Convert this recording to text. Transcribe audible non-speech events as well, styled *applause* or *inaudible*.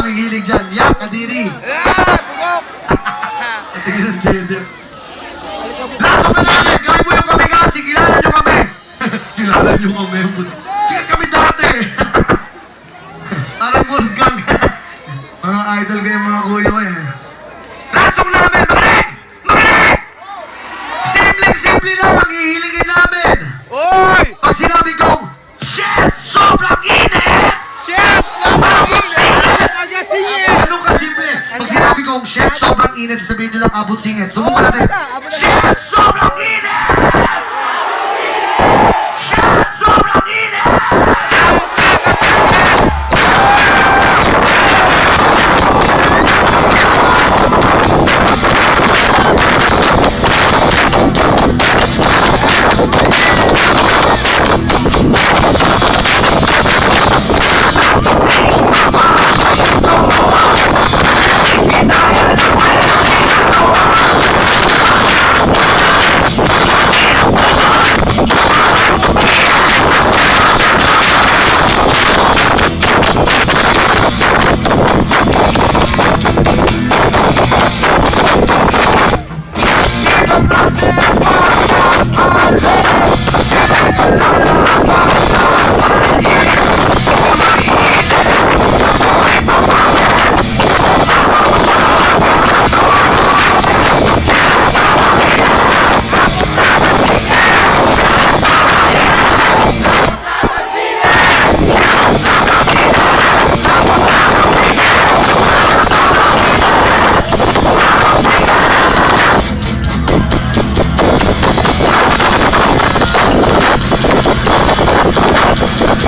hilig dyan. Yak, kadiri. Ah, bugok! Tingin ng dede. Lasok na namin! Kami po yung kami kasi! Kilala nyo kami! *laughs* Kilala nyo kami. Sikat kami dati! *laughs* Parang burgang. *laughs* mga idol kayo mga kuya ko eh. Lasok namin! kong, Chef, sobrang init. Sasabihin nyo lang abot singit. Subukan natin. Chef!